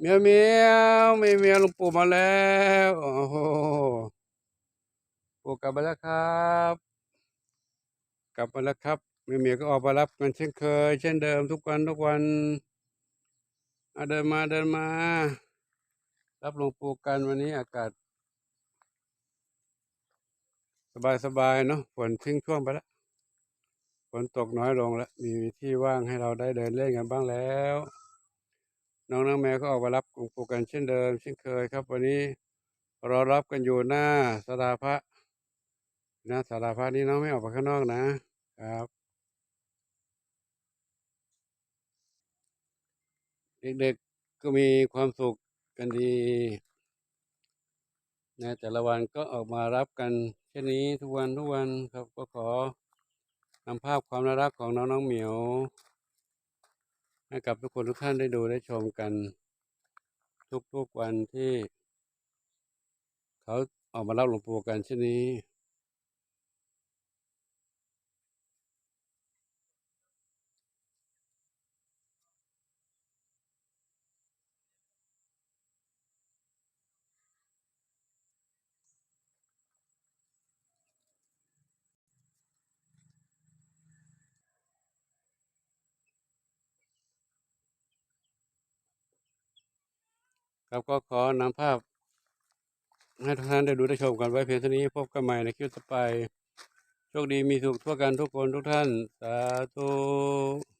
เมียวเมียวเมียวเมียวลวงปู่มาแล้วโอ้โหปู่กลับมาแล้วครับ กลับมาแล้วครับเมียวเมียวก็ออกมารับกันเช่นเคย เช่นเดิมทุกวันทุกวันเดินมาเดินมา รับหลวงปู่กันวันนี้อากาศ สบายสบายๆเนาะฝนทิ้งช่วงไปแล้วฝนตกน้อยลงแล้วมีที่ว่างให้เราได้เดินเล่นกันบ้างแล้ว น้องน้องแมวก็ออกมารับหลวงปู่กันเช่นเดิมเช่นเคยครับ วันนี้รอรับกันอยู่หน้าสาราพระหน้าสาราพระนี้น้องไม่ออกไปข้างนอกนะครับ เด็กๆก็มีความสุขกันดีนะแต่ละวันก็ออกมารับกันเช่นนี้ทุกวันทุกวันครับก็ขอนำภาพความน่ารักของน้องน้องเหมียว ให้กับทุกคนทุกท่านได้ดูได้ชมกัน ทุกๆวันที่ เขาออกมาเล่าหลวงปู่กันเช่นนี้ ครับก็ขอนำภาพ ให้ทุกท่านได้ดูได้ชมกันไว้เพียงเท่านี้พบกันใหม่ในคลิปต่อไป โชคดีมีสุขทั่วกันทุกคนทุกท่าน สาธุ